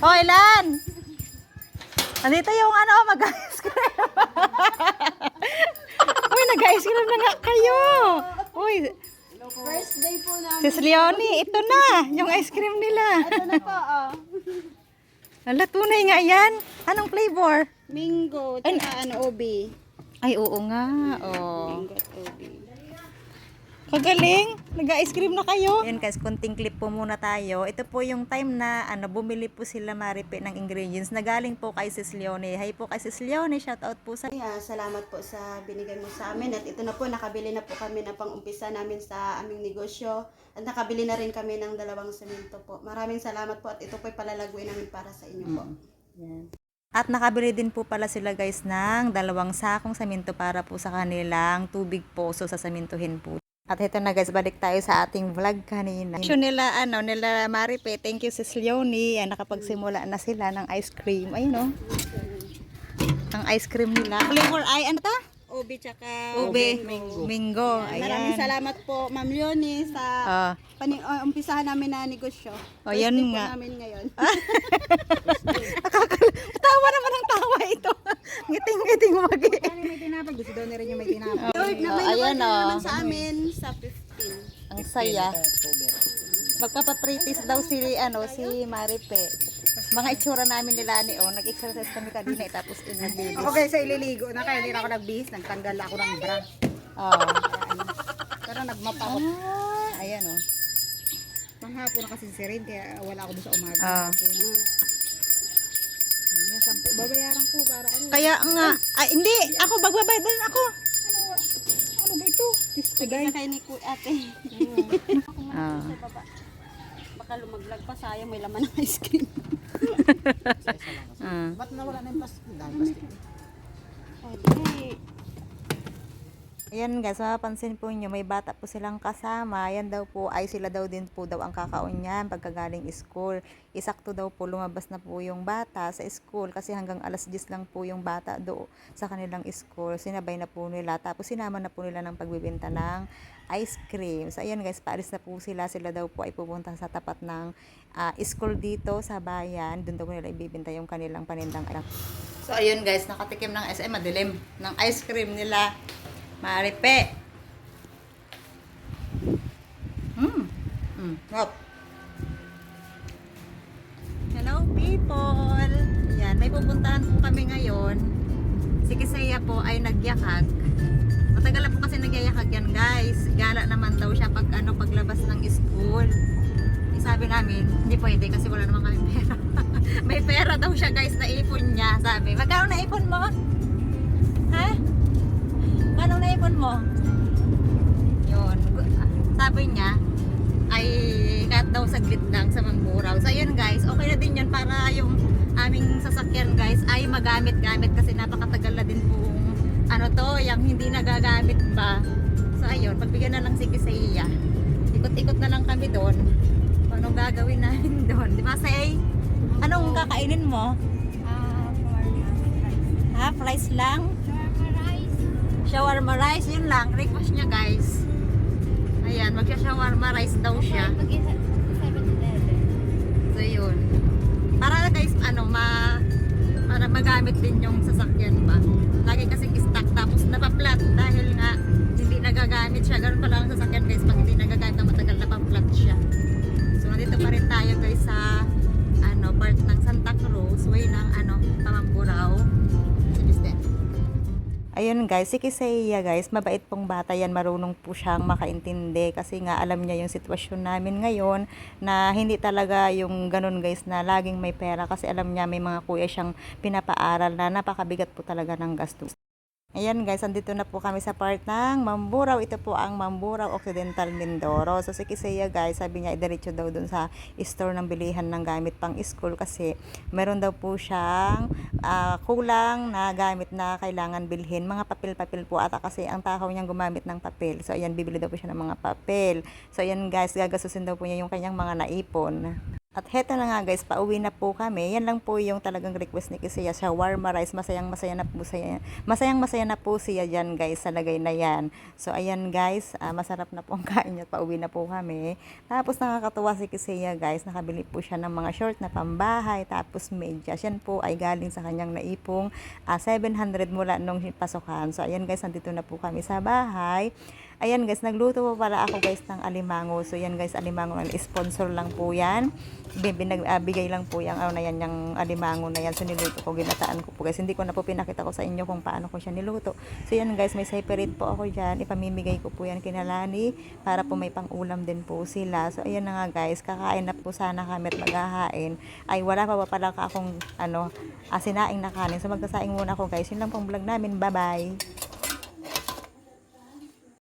Hoy, Lan! Andito yung ano, mag-ice cream. Uy, nag-ice cream na nga kayo. Uy, First day po namin. Sis Leonie, ito na, yung ice cream nila. Ito na po, oh. Ala, tunay nga yan. Anong flavor? Mingo, tsaka ano, obi. Ay, oo nga. Oh. Mingo at obi. Kagaling. Nag-ice cream na kayo. Yan guys, konting clip po muna tayo. Ito po yung time na ano, bumili po sila Maripe ng ingredients na galing po kay Sis Leonie. Hi po kay Sis Leonie. Shout out po sa... Kaya salamat po sa binigay mo sa amin. At ito na po, nakabili na po kami na pang-umpisa namin sa aming negosyo. At nakabili na rin kami ng dalawang semento po. Maraming salamat po at ito po palalaguin namin para sa inyo po. Yan. At nakabili din po pala sila guys ng dalawang sakong saminto para po sa kanilang tubig poso sa samintuhin po. At ito na guys, balik tayo sa ating vlog kanina. Show nila, ano, nila Maripe, thank you sis Leonie. Yan, nakapagsimula na sila ng ice cream. Ayun o. Ang ice cream nila. Flavor ay, ano ta? Obi tsaka Ube. Mingo. Maraming Ayan. salamat po, Ma'am Leonie, sa Ah. pani- uh, umpisahan namin na negosyo. Oh, First yan nga. namin ngayon. tawa naman ang tawa ito. Ngiting-ngiting magi. may tinapay. Gusto daw na rin yung may tinapay. Oh, Lord, na may ayan, naman oh. naman sa amin sa 15. Ang saya. Magpapapritis daw si ano si Maripe. Mga itsura namin nila ni oh, nag-exercise kami kanina eh, tapos inagbibis. Ako guys, sa ililigo na kaya hindi na ako nagbihis, nagtanggal ako ng bra. Oh. Pero nagmapa ako. Ah, ayan oh. Manghapon na kasi si Rin, kaya wala ako sa umaga. Ah. Babayaran ko para ano. Kaya nga, ay hindi, ako magbabayad ako. Diyos ko na kayo ni Kuya ate. Ah. Sa baba. Baka lumaglag pa sayang may laman ng ice cream. Ah. Ba't nawala na yung plastic? Dahil plastic. Di. Ayan guys, mapapansin po nyo, may bata po silang kasama. Yan daw po, ay sila daw din po daw ang kakaon niyan pagkagaling school. Isakto daw po, lumabas na po yung bata sa school kasi hanggang alas 10 lang po yung bata do sa kanilang school. Sinabay na po nila, tapos sinama na po nila ng pagbibenta ng ice cream. So ayan guys, paalis na po sila. Sila daw po ay pupunta sa tapat ng ah, school dito sa bayan. Doon daw nila ibibenta yung kanilang panindang. So ayun guys, nakatikim ng SM madilim ng ice cream nila. Maripe. Hmm. Hmm. Wow. Hello people. Yan, may pupuntahan po kami ngayon. Si Kisaya po ay nagyakag. Matagal na po kasi nagyayakag yan guys. Gala naman daw siya pag ano paglabas ng school. Sabi namin, hindi pwede kasi wala naman kami pera. may pera daw siya guys na ipon niya. Sabi, magkano na ipon mo? Mo? Yun. Sabi niya, ay kahit daw saglit lang sa Mamburao. So ayun guys, okay na din yun para yung aming sasakyan guys ay magamit-gamit kasi napakatagal na din po ano to, yung hindi nagagamit pa. So ayun, pagbigyan na lang si Kisaya. Ikot-ikot na lang kami doon. Anong gagawin namin doon? Di ba, Say? Anong kakainin mo? Ha? Fries lang? Shawarma rice, yun lang. Request niya guys. Ayan, magsha-shawarma rice daw siya. So yun. Para guys, ano, ma para magamit din yung sasakyan ba. Lagi kasing stock tapos napaplat dahil nga hindi nagagamit siya. Ganun pala ang sasakyan guys pag hindi nagagamit na matagal napaplat siya. So nandito pa rin tayo guys sa ano, part ng Santa Cruz, way ng ano, Pamamburao. Ayun guys, si Kisaya guys, mabait pong bata yan, marunong po siyang makaintindi kasi nga alam niya yung sitwasyon namin ngayon na hindi talaga yung ganun guys na laging may pera kasi alam niya may mga kuya siyang pinapaaral na napakabigat po talaga ng gastos. Ayan guys, andito na po kami sa part ng Mamburao. Ito po ang Mamburao Occidental Mindoro. So si Kisaya guys, sabi niya idiretso daw dun sa store ng bilihan ng gamit pang school kasi meron daw po siyang ah, kulang na gamit na kailangan bilhin. Mga papel-papel po ata kasi ang takaw niyang gumamit ng papel. So ayan, bibili daw po siya ng mga papel. So ayan guys, gagasusin daw po niya yung kanyang mga naipon. At heto na nga guys, pauwi na po kami. Yan lang po yung talagang request ni Kisiya. Shawarma rice, masayang masaya na po siya. Masayang masaya na po siya dyan guys, sa lagay na yan. So ayan guys, ah, masarap na po ang kain niya. Pauwi na po kami. Tapos nakakatuwa si Kisiya guys, nakabili po siya ng mga short na pambahay. Tapos medyas. Yan po ay galing sa kanyang naipong ah, 700 mula nung pasukan. So ayan guys, nandito na po kami sa bahay. Ayan guys, nagluto po pala ako guys ng alimango. So yan guys, alimango ang sponsor lang po yan. Binag, ah, lang po yung ano na yan, yung alimango na yan. So niluto ko, ginataan ko po guys. Hindi ko na po pinakita ko sa inyo kung paano ko siya niluto. So yan guys, may separate po ako dyan. Ipamimigay ko po yan kinalani para po may pang-ulam din po sila. So ayan na nga guys, kakain na po sana kami at maghahain. Ay wala pa pa pala akong ano, asinaing na kanin. So magkasaing muna ako guys. Yun lang pong vlog namin. Bye-bye!